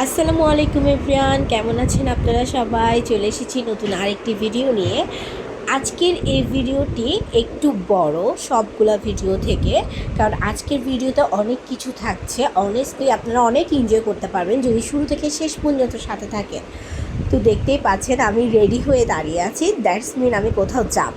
আসসালামু আলাইকুম এভরিয়ান কেমন আছেন আপনারা সবাই? চলে এসেছি নতুন আরেকটি ভিডিও নিয়ে। আজকের এই ভিডিওটি একটু বড় সবগুলা ভিডিও থেকে, কারণ আজকের ভিডিওতে অনেক কিছু থাকছে। অনেস্টলি আপনারা অনেক এনজয় করতে পারবেন যদি শুরু থেকে শেষ পর্যন্ত সাথে থাকেন। তো দেখতেই পাচ্ছেন, আমি রেডি হয়ে দাঁড়িয়ে আছি। দ্যাটস মিন আমি কোথাও যাব।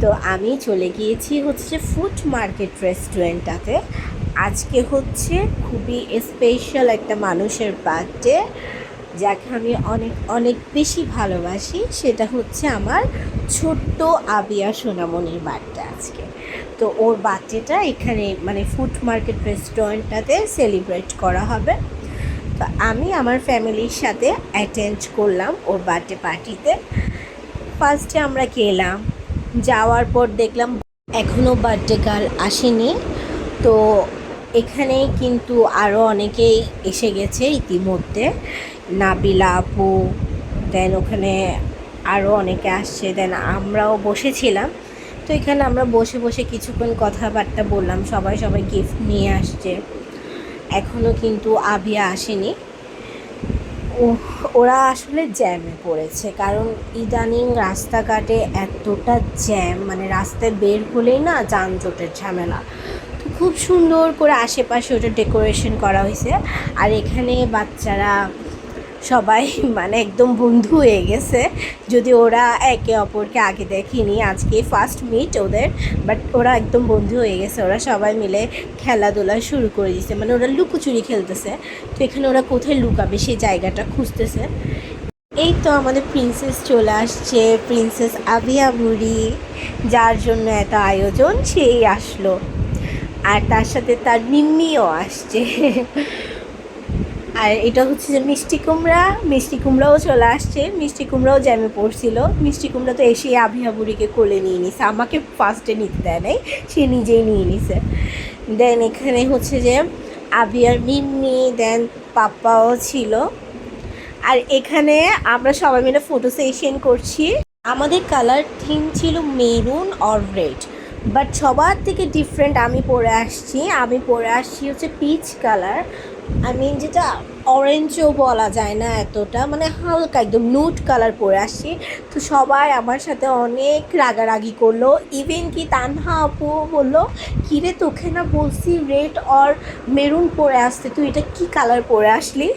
তো আমি চলে গিয়েছি হচ্ছে ফুড মার্কেট রেস্টুরেন্টটাতে আজকে হচ্ছে খুবই স্পেশাল একটা মানুষের বার্থডে যাকে আমি অনেক অনেক বেশি ভালোবাসি। সেটা হচ্ছে আমার ছোট্ট আবিয়া সোনামনির বার্থডে আজকে। তো ওর বার্থডেটা এখানে মানে ফুড মার্কেট রেস্টুরেন্টটাতে সেলিব্রেট করা হবে। তো আমি আমার ফ্যামিলির সাথে অ্যাটেন্ড করলাম ওর বার্থডে পার্টিতে ফার্স্টে আমরা গেলাম। যাওয়ার পর দেখলাম এখনও বার্থডে গার্ল আসেনি। তো এখানে কিন্তু আরও অনেকেই এসে গেছে ইতিমধ্যে। নাবিলা আপু দেন ওখানে আরও অনেকে আসছে দেন আমরাও বসেছিলাম। তো এখানে আমরা বসে বসে কিছুক্ষণ কথাবার্তা বললাম, সবাই সবাই গিফট নিয়ে আসছে। এখনও কিন্তু আভিয়া আসেনি। ওরা আসলে জ্যামে পড়েছে, কারণ ইদানিং রাস্তাঘাটে এতটা জ্যাম মানে রাস্তায় বের হলেই না যানজটের ঝামেলা। খুব সুন্দর করে আশেপাশে ওটা ডেকোরেশন করা হয়েছে। আর এখানে বাচ্চারা সবাই মানে একদম বন্ধু হয়ে গেছে। যদি ওরা একে অপরকে আগে দেখিনি, আজকে ফার্স্ট মিট ওদের বাট ওরা একদম বন্ধু হয়ে গেছে। ওরা সবাই মিলে খেলাধুলা শুরু করে দিয়েছে। মানে ওরা লুকোচুরি খেলতেছে। তো এখানে ওরা কোথায় লুকাবে সেই জায়গাটা খুঁজতেছে। এই তো আমাদের প্রিন্সেস চলে আসছে। প্রিন্সেস আবিয়া বুড়ি যার জন্য এত আয়োজন, সেই আসলো। আর তার সাথে তার মিম্মিও আসছে। আর এটা হচ্ছে যে মিষ্টি কুমড়া, মিষ্টি কুমড়াও চলে আসছে। মিষ্টি কুমড়াও জ্যামে পড়ছিল। মিষ্টি কুমড়া তো এসেই আভিয়া বুড়িকে কোলে নিয়ে নিছে। আমাকে ফার্স্টে নিতে দেয় নাই, সে নিজেই নিয়ে নিছে। দেন এখানে হচ্ছে যে আভিয়ার মিম্মি দেন পাপ্পাও ছিল। আর এখানে আমরা সবাই মিলে ফটো সেশন করছি। আমাদের কালার থিম ছিল মেরুন অর রেড বাট সবার থেকে ডিফারেন্ট আমি পরে আসছি। আমি পরে আসছি হচ্ছে পিচ কালার আই মিন যেটা অরেঞ্জও বলা যায় না এতটা। মানে হালকা একদম নুট কালার পরে আসছি। তো সবাই আমার সাথে অনেক রাগারাগি করল। ইভেন কি তানহা আপু বলল, কিরে তোকে না বলছি রেড অর মেরুন পরে আসতে। তুই এটা কি কালার পরে আসলি?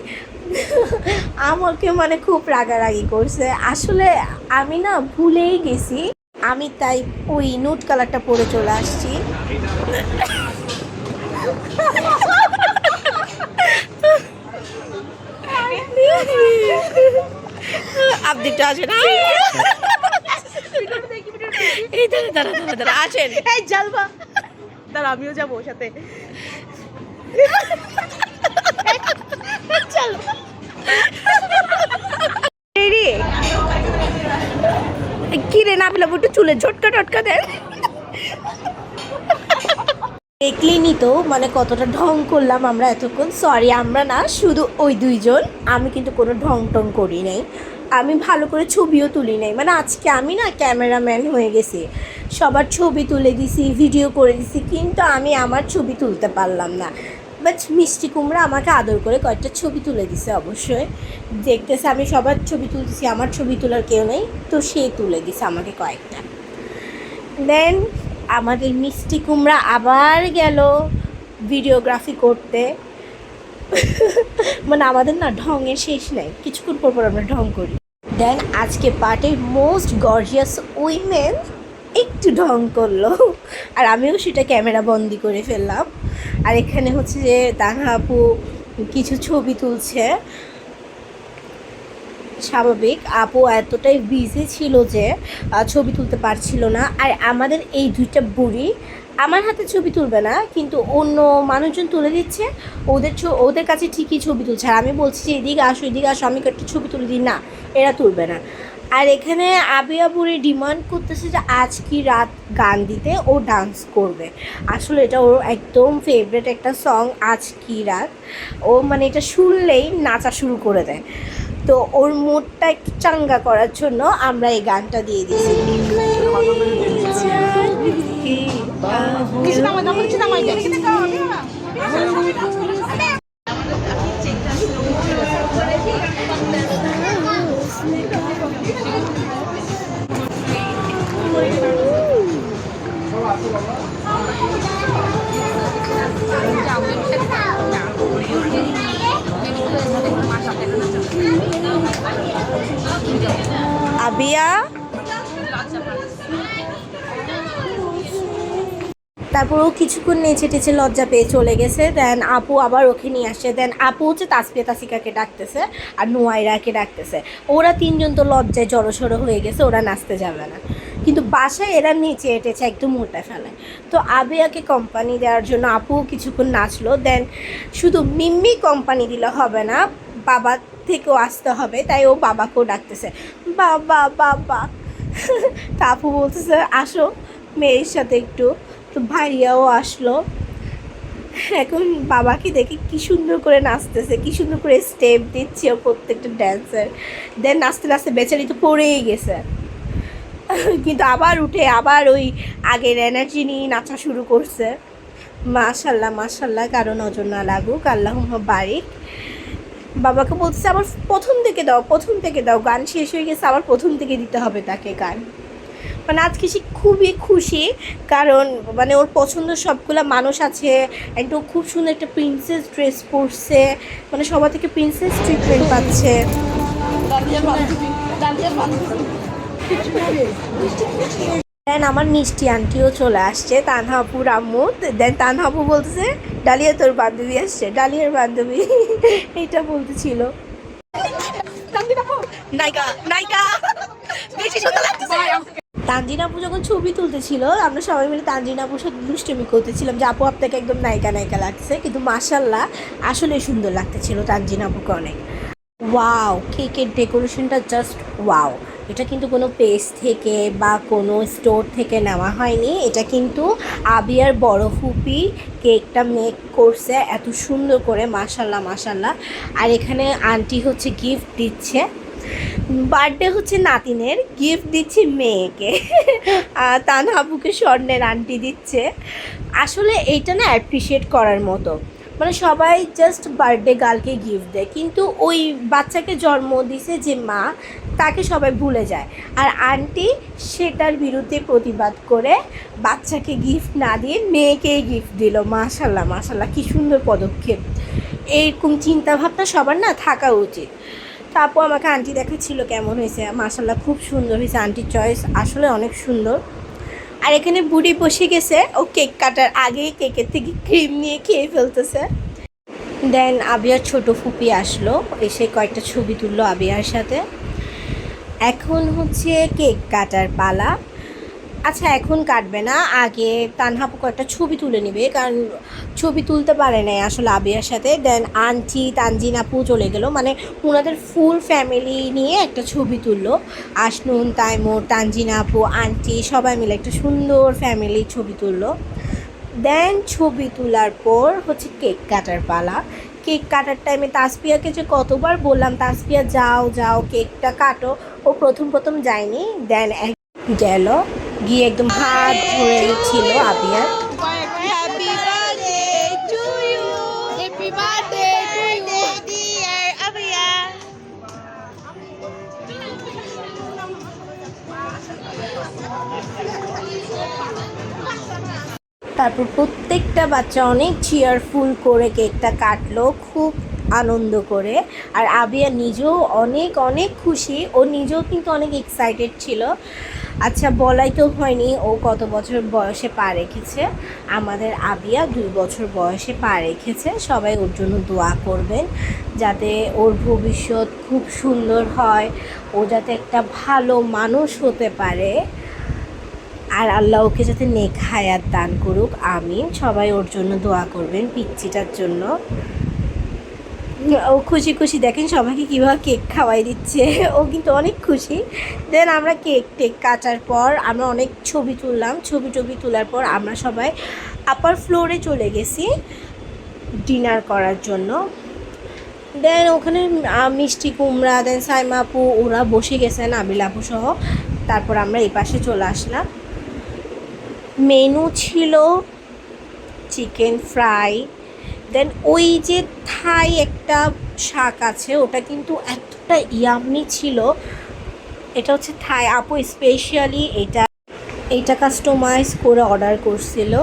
আমাকে মানে খুব রাগারাগি করছে। আসলে আমি না ভুলেই গেছি। আমি তাই ওই নুট কালারটা পরে চলে আসছি। আপনি একটু আসেন এই দাঁড়া দাঁড়া দাঁড়া দাঁড়া আসেন। এই জালবা দাঁড়া আমিও যাব ওর সাথে। চল। রে একটু চুলে ঝটকা টটকা দেন দেখলেনি তো মানে কতটা ঢং করলাম আমরা এতক্ষণ। সরি আমরা না, শুধু ওই দুইজন। আমি কিন্তু কোনো ঢং টং করি নাই। আমি ভালো করে ছবিও তুলি নাই। মানে আজকে আমি না ক্যামেরাম্যান হয়ে গেছি। সবার ছবি তুলে দিছি, ভিডিও করে দিছি, কিন্তু আমি আমার ছবি তুলতে পারলাম না। বাট মিষ্টি কুমড়া আমাকে আদর করে কয়েকটা ছবি তুলে দিছে অবশ্যই। দেখতেছে আমি সবার ছবি তুলতেছি, আমার ছবি তোলার কেউ নেই, তো সে তুলে দিছে আমাকে কয়েকটা। দেন আমাদের মিষ্টি কুমড়া আবার গেল ভিডিওগ্রাফি করতে। মানে আমাদের না ঢঙের শেষ নেই, কিছুক্ষণ পর পর আমরা ঢং করি। দেন আজকে পার্টির মোস্ট গর্জিয়াস উইমেন একটু ঢং করল। আর আমিও সেটা ক্যামেরা বন্দি করে ফেললাম। আর এখানে হচ্ছে যে তাহা আপু কিছু ছবি তুলছে। স্বাভাবিক, আপু এতটাই বিজি ছিল যে ছবি তুলতে পারছিল না। আর আমাদের এই দুইটা বুড়ি আমার হাতে ছবি তুলবে না, কিন্তু অন্য মানুষজন তুলে দিচ্ছে, ওদের ওদের কাছে ঠিকই ছবি তুলছে। আর আমি বলছি যে, এদিকে আসো এদিকে আসো, আমি একটা ছবি তুলে দিই। না, এরা তুলবে না। আর এখানে আবিয়া বুড়ি ডিমান্ড করতেছে যে আজ কি রাত গান দিতে ও ডান্স করবে। আসলে এটা ওর একদম ফেভারেট একটা সং আজ কি রাত। ও মানে এটা শুনলেই নাচা শুরু করে দেয়। তো ওর মুডটা একটু চাঙ্গা করার জন্য আমরা এই গানটা দিয়ে দিয়েছি। আবিয়া? তারপর ও কিছুক্ষণ নেচে টেচে লজ্জা পেয়ে চলে গেছে। দেন আপু আবার ওকে নিয়ে আসে। দেন আপু হচ্ছে তাসপিয়া তাসিকাকে ডাকতেছে আর নোয়াইরাকে ডাকতেছে। ওরা তিনজন তো লজ্জায় জড়সড়ো হয়ে গেছে, ওরা নাচতে যাবে না। কিন্তু বাসায় এরা নিচে এটেছে, একদম মোটা ফেলায় তো আবিয়াকে কোম্পানি দেওয়ার জন্য আপু কিছুক্ষণ নাচলো দেন শুধু মিম্মি কোম্পানি দিলে হবে না, বাবা থেকেও আসতে হবে, তাই ও বাবাকেও ডাকতেছে। বাবা বাবা। তা আপু বলতেছে, আসো, মেয়ের সাথে একটু। তো ভাইয়াও আসলো। এখন বাবাকে দেখে কি সুন্দর করে নাচতেছে, কি সুন্দর করে স্টেপ দিচ্ছে ও প্রত্যেকটা ড্যান্সের দেন নাচতে নাচতে বেচারি তো পড়েই গেছে। কিন্তু আবার উঠে আবার ওই আগের এনার্জি নিয়ে নাচা শুরু করছে। মাশাল্লাহ মাশাল্লাহ কারও নজর না লাগুক আল্লাহ বারিক। বাবাকে বলছে আবার প্রথম থেকে দাও, প্রথম থেকে দাও, গান শেষ হয়ে গেছে, আবার প্রথম থেকে দিতে হবে তাকে গান। মানে আজকে সে খুবই খুশি, কারণ মানে ওর পছন্দ সবগুলা মানুষ আছে একটু খুব সুন্দর একটা প্রিন্সেস ড্রেস পরছে মানে সবার থেকে প্রিন্সেস ট্রিটমেন্ট পাচ্ছে। দেন আমার মিষ্টি আন্টিও চলে আসছে তানহাপুর আম্মু দেন তানহাপু বলতেছে ডালিয়া তোর বান্ধবী আসছে ডালিয়ার বান্ধবী। এটা বলতেছিল। নায়িকা নায়িকা। বেশি সুন্দর লাগতেছে। তানজিন আপু যখন ছবি তুলতেছিল আমরা সবাই মিলে তানজিন আপুর সাথে দুষ্টমি করতেছিলাম যে আপু আপনাকে একদম নায়িকা নায়িকা লাগছে। কিন্তু মাসাল্লাহ আসলে সুন্দর লাগতেছিল তানজিন আপুকে অনেক ওয়াও কেকের ডেকোরেশনটা জাস্ট ওয়াও এটা কিন্তু কোনো পেজ থেকে বা কোনো স্টোর থেকে নেওয়া হয়নি। এটা কিন্তু আবিয়ার বড় ফুপি কেকটা মেক করছে, এত সুন্দর করে মাসাল্লাহ মাসাল্লাহ আর এখানে আন্টি হচ্ছে গিফট দিচ্ছে। বার্থডে হচ্ছে নাতিনের গিফট দিচ্ছি মেয়েকে। তানহাবুকে স্বর্ণের আন্টি দিচ্ছে। আসলে এইটা না অ্যাপ্রিসিয়েট করার মতো। মানে সবাই জাস্ট বার্থডে গার্লকে গিফট দেয়। কিন্তু ওই বাচ্চাকে জন্ম দিছে যে মা তাকে সবাই ভুলে যায়। আর আন্টি সেটার বিরুদ্ধে প্রতিবাদ করে বাচ্চাকে গিফট না দিয়ে মেয়েকেই গিফট দিল। মাশাল্লাহ মাশাল্লাহ, কী সুন্দর পদক্ষেপ। এইরকম চিন্তাভাবনা সবার না থাকা উচিত। তারপর আমাকে আন্টি দেখাচ্ছিল কেমন হয়েছে? মাশাল্লাহ, খুব সুন্দর হয়েছে আন্টির চয়েস আসলে অনেক সুন্দর। আর এখানে বুড়ি বসে গেছে। ও কেক কাটার আগেই কেকের থেকে ক্রিম নিয়ে খেয়ে ফেলতেছে। দেন আবিয়ার ছোট ফুপি আসলো। এসে কয়েকটা ছবি তুললো আবিয়ার সাথে। এখন হচ্ছে কেক কাটার পালা। আচ্ছা এখন কাটবে না। আগে তানহাপু কয়েকটা ছবি তুলে নেবে, কারণ ছবি তুলতে পারে নাই আসলে আবিয়ার সাথে। দেন আন্টি তানজিন আপু চলে গেলো মানে ওনাদের ফুল ফ্যামিলি নিয়ে একটা ছবি তুললো। আসনুন তাইমুর, তানজিন আপু, আন্টি সবাই মিলে একটা সুন্দর ফ্যামিলি ছবি তুললো। দেন ছবি তোলার পর হচ্ছে কেক কাটার পালা। কেক কাটার টাইমে তাসপিয়াকে যে কতবার বললাম, তাসপিয়া, যাও যাও, কেকটা কাটো। ও প্রথম প্রথম যায়নি। দেন গেল। গিয়ে একদম হাত ধরে ছিল আবিয়ার। তারপর প্রত্যেকটা বাচ্চা অনেক চেয়ারফুল করে কেকটা কাটলো, খুব আনন্দ করে। আর আবিয়া নিজেও অনেক অনেক খুশি। ও নিজেও কিন্তু অনেক এক্সাইটেড ছিল। আচ্ছা বলাই তো হয়নি, ও কত বছর বয়সে পা রেখেছে? আমাদের আবিয়া দুই বছর বয়সে পা রেখেছে। সবাই ওর জন্য দোয়া করবেন, যাতে ওর ভবিষ্যৎ খুব সুন্দর হয়। ও যাতে একটা ভালো মানুষ হতে পারে। আর আল্লাহ ওকে যাতে নেক হায়াত দান করুক, আমিন। সবাই ওর জন্য দোয়া করবেন পিচ্চিটার জন্য। ও খুশি খুশি দেখেন সবাইকে কীভাবে কেক খাওয়াই দিচ্ছে। ও কিন্তু অনেক খুশি। দেন আমরা কেক টেক কাটার পর আমরা অনেক ছবি তুললাম। ছবি টবি তোলার পর আমরা সবাই আপার ফ্লোরে চলে গেছি ডিনার করার জন্য। দেন ওখানে মিষ্টি কুমড়া, দেন সাইমা আপু, ওরা বসে গেছেন আবিল আপু সহ। তারপর আমরা এই পাশে চলে আসলাম। মেনু ছিল চিকেন ফ্রাই দেন ওই যে থাই একটা শাক আছে, ওটা কিন্তু এতটা ইয়ামি ছিল। এটা হচ্ছে থাই। আপু স্পেশালি এটা এটা কাস্টমাইজ করে অর্ডার করছিল।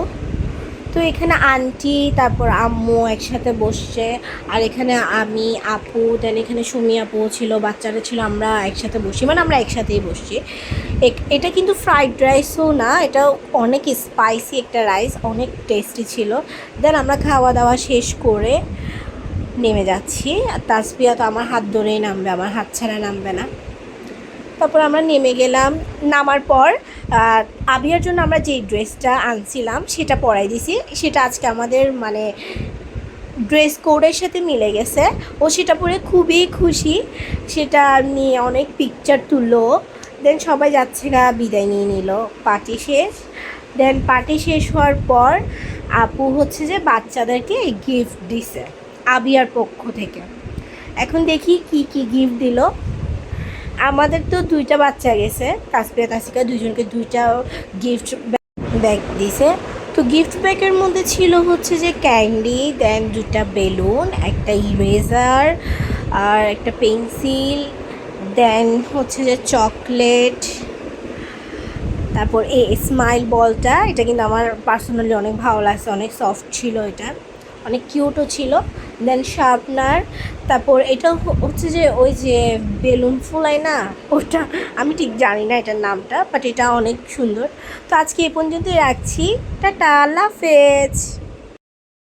তো এখানে আন্টি, তারপর আম্মু একসাথে বসছে। আর এখানে আমি, আপু দেন এখানে সুমি আপু ছিল, বাচ্চারা ছিল, আমরা একসাথে বসি। মানে আমরা একসাথেই বসছি। এটা কিন্তু ফ্রাইড রাইসও না, এটা অনেক স্পাইসি একটা রাইস অনেক টেস্টি ছিল। দেন আমরা খাওয়া দাওয়া শেষ করে নেমে যাচ্ছি। আর তাসপিয়া তো আমার হাত ধরেই নামবে, আমার হাত ছাড়া নামবে না। তারপর আমরা নেমে গেলাম, নামার পর আবিয়ার জন্য আমরা যে ড্রেসটা আনছিলাম, সেটা পরাই দিছি। সেটা আজকে আমাদের মানে ড্রেস কোডের সাথে মিলে গেছে। ও সেটা পরে খুবই খুশি। সেটা নিয়ে অনেক পিকচার তুললো। দেন সবাই যাচ্ছে গা, বিদায় নিয়ে নিল। পার্টি শেষ। দেন পার্টি শেষ হওয়ার পর আপু হচ্ছে যে বাচ্চাদেরকে গিফট দিছে, আবিয়ার পক্ষ থেকে। এখন দেখি কি কি গিফট দিল। আমাদের তো দুইটা বাচ্চা গেছে, তাসপিয়া, তাসিকা দুজনকে দুইটা গিফট ব্যাগ দিছে। তো গিফট ব্যাগের মধ্যে ছিল হচ্ছে যে ক্যান্ডি দেন দুটা বেলুন একটা ইরেজার আর একটা পেন্সিল দেন হচ্ছে যে চকলেট তারপর এই স্মাইল বলটা এটা কিন্তু আমার পার্সোনালি অনেক ভালো লাগছে, অনেক সফট ছিল এটা। অনেক কিউটও ছিল। দেন শার্পনার তারপর এটা হচ্ছে যে ওই যে বেলুন ফুলাই না, ওটা, আমি ঠিক জানি না এটার নামটা বাট এটা অনেক সুন্দর। তো আজকে এ পর্যন্তই রাখছি। টাটা, আল্লাহ হাফেজ।